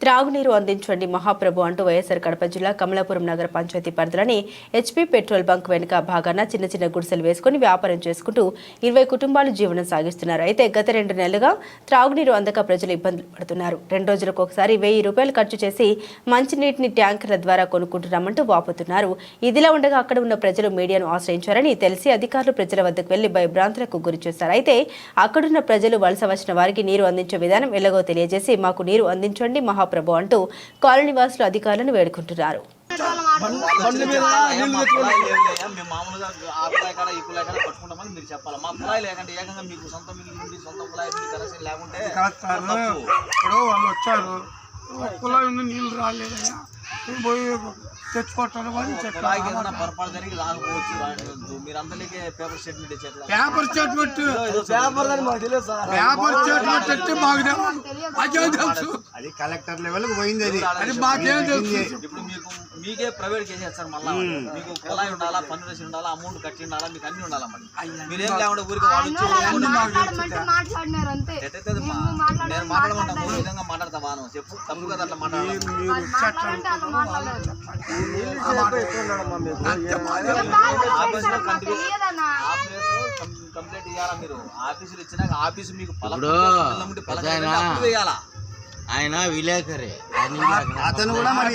త్రాగునీరు అందించండి మహాప్రభు అంటూ వైఎస్ఆర్ కడప జిల్లా కమలాపురం నగర పంచాయతీ పరిధిలోని హెచ్పీ పెట్రోల్ బంక్ వెనుక భాగాన చిన్న చిన్న గుడిసెలు వేసుకుని వ్యాపారం చేసుకుంటూ ఇరవై కుటుంబాలు జీవనం సాగిస్తున్నారు. అయితే గత రెండు నెలలుగా త్రాగునీరు అందక ప్రజలు ఇబ్బందులు పడుతున్నారు. రెండు రోజులకు ఒకసారి వెయ్యి రూపాయలు ఖర్చు చేసి మంచినీటిని ట్యాంకర్ల ద్వారా కొనుక్కుంటున్నామంటూ వాపుతున్నారు. ఇదిలా ఉండగా అక్కడ ఉన్న ప్రజలు మీడియాను ఆశ్రయించారని తెలిసి అధికారులు ప్రజల వద్దకు వెళ్ళి భయభ్రాంతులకు గురి చేశారు. అయితే అక్కడున్న ప్రజలు వలస వచ్చిన వారికి నీరు అందించే విధానం ఎలాగో తెలియజేసి మాకు నీరు అందించండి మహా మహాప్రభు అంటూ కాలనీవాసులు అధికారులను వేడుకుంటున్నారు. మీద నీళ్ళు తెచ్చుకోండి మేము మామూలుగా ఆ కుళాయి కాడ ఈ కాడ పట్టుకుంటామని మీరు చెప్పాలి మా కుళాయి లేకంటే ఏకంగా మీకు సొంత మిల్లు సొంత కనెక్షన్ లేకుంటే ఇప్పుడు వాళ్ళు వచ్చారు. కులాయి ఉంది రాలేదయ్యా. పోయి ఏదైనా చెప్పారు పొరపాటు జరిగి రాకపోవచ్చు రాలేదు మీరు అందరికీ paper statement ఇచ్చేట్లా. Paper statement. Paper అని మాకు తెలియదు సార్. పేపర్ స్టేట్మెంట్ అంటే మాకు తెలియదు. తెలుసు? అది కలెక్టర్ లెవెల్కి పోయింది అది. అది మాకేం తెలుసు? ఇప్పుడు మీకు మీకే ప్రైవేట్ చేసేస్తారు మళ్ళా మీకు కుళాయి ఉండాలా. పన్ను రేసి ఉండాలా? అమౌంట్ కట్టి ఉండాలా? మీకు అన్ని ఉండాలా మరి? మీరేం లేకుండా ఊరికి మా- నేను మాట్లాడమంటా మూడు విధంగా మాట్లాడతా బాను. చెప్పు తప్పు కదా అట్లా మాట్లాడాలి వాళ్ళు కంప్లైంట్ ఇవ్వాలా మీరు? ఆఫీసులు ఇచ్చినాక ఆఫీసు మీకు ఆయన విలేకరే. అతను కూడా మరి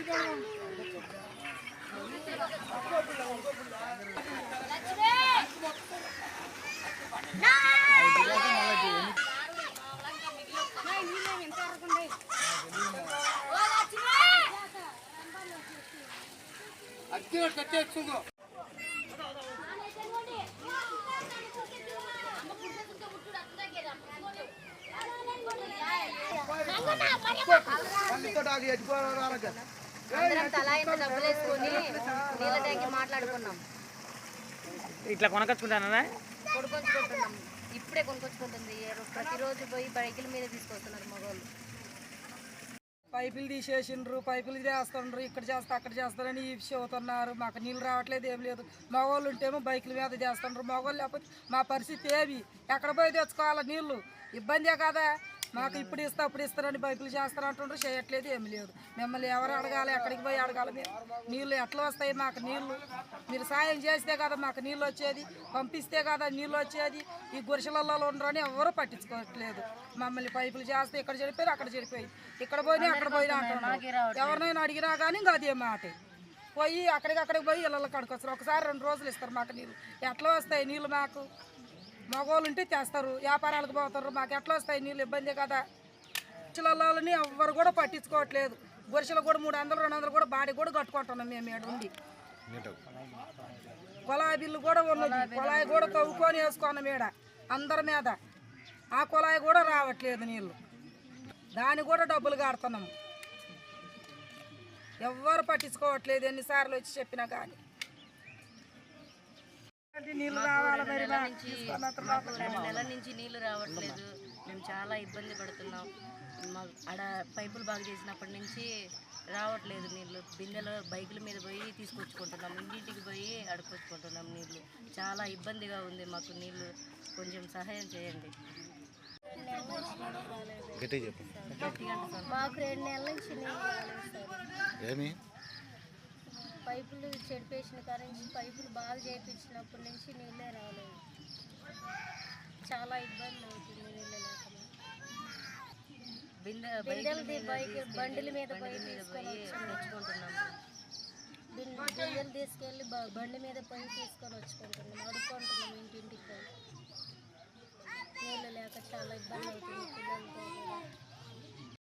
పోలేదు సార్. ఎంతో నా- అందరం తలా ఇంత డబ్బులు వేసుకొని నీళ్ళ ట్యాంకి మాట్లాడుకున్నాం. ఇట్లా కొనకొచ్చుకుంటానా కొనుక్కొచ్చుకుంటున్నాం. ఇప్పుడే రో- ప్రతిరోజు పోయి బైకుల మీద తీసుకొస్తున్నారు మగవాళ్ళు. పైపులు తీసేసిండ్రు పైపులు చేస్తుండ్రు ఇక్కడ చేస్తా అక్కడ చేస్తారని ఈ చెబుతున్నారు మాకు నీళ్ళు రావట్లేదు ఏం లేదు. మగవాళ్ళు ఉంటేమో బైకుల మీద చేస్తుండ్రు మగవాళ్ళు లేకపోతే మా పరిస్థితి ఏమి? ఎక్కడ పోయి తెచ్చుకోవాలి నీళ్ళు? ఇబ్బందే కదా. మాకు ఇప్పుడు ఇస్తా అప్పుడు ఇస్తారని బైకులు చేస్తారు అంటుండ్రు. చేయట్లేదు ఏమి లేదు. మిమ్మల్ని ఎవరు అడగాలి ఎక్కడికి పోయి అడగాలి? మేము నీళ్ళు ఎట్లా వస్తాయి? మాకు నీళ్ళు మీరు సాయం చేస్తే కదా మాకు నీళ్ళు వచ్చేది పంపిస్తే కదా నీళ్ళు వచ్చేది. ఈ గురిసెలలో ఉండరని ఎవరు పట్టించుకోవట్లేదు. మమ్మల్ని పైపులు చేస్తే ఇక్కడ చెడిపోయి అక్కడ చెడిపోయి ఇక్కడ పోయినా అక్కడ పోయినా అంటున్నారు ఎవరినైనా అడిగినా కానీ ఇంకా అదే మాట. పోయి అక్కడికి అక్కడికి పోయి ఇళ్ళకి కడుకొస్తారు ఒకసారి రెండు రోజులు ఇస్తారు మాకు నీళ్ళు. ఎట్లా వస్తాయి నీళ్ళు మాకు? మగవాళ్ళు ఉంటే చేస్తారు. వ్యాపారాలకు పోతారు. మాకు ఎట్లా వస్తాయి? నీళ్ళు ఇబ్బంది కదా. చిల్లలని ఎవ్వరు కూడా పట్టించుకోవట్లేదు. గురిసెలు కూడా మూడు వందలు రెండు వందలు కూడా బాడీ కూడా కట్టుకుంటున్నాం మేము ఇక్కడ ఉండి కుళాయి బిల్లు కూడా ఉన్నది. కుళాయి కూడా తవ్వుకొని వేసుకున్నాం ఈడ అందరి మీద. ఆ కుళాయి కూడా రావట్లేదు నీళ్ళు. దాని కూడా డబ్బులు కడుతున్నాము ఎవ్వరు పట్టించుకోవట్లేదు. ఎన్నిసార్లు వచ్చి చెప్పినా కానీ. రెండు నెలల నుంచి నీళ్ళు రావట్లేదు. మేము చాలా ఇబ్బంది పడుతున్నాం. మా ఆడ పైపులు బాగా చేసినప్పటి నుంచి రావట్లేదు నీళ్ళు. బిందెలు బైకుల మీద పోయి తీసుకొచ్చుకుంటున్నాం. ఇంటింటికి పోయి అడుకొచ్చుకుంటున్నాం నీళ్ళు. చాలా ఇబ్బందిగా ఉంది మాకు నీళ్ళు. కొంచెం సహాయం చేయండి. మాకు రెండు నెలల నుంచి నీళ్ళు ఏమి? పైపులు చెడిపేసిన నుంచి పైపులు బాగా చేయించినప్పటి నుంచి నీళ్ళే రాలేదు. చాలా ఇబ్బంది అవుతుంది నీళ్ళు లేకుండా. బిందెలది బైక్ బండిల మీద పోయి తీసుకొని. తెచ్చుకుంటున్నాం. బిందెలు తీసుకెళ్ళి బండి మీద పోయి తీసుకొని వచ్చుకుంటున్నాం. అడుక్కుంటున్నాం ఇంటింటికి నీళ్ళు లేక చాలా ఇబ్బంది అవుతుంది. పిల్లలతో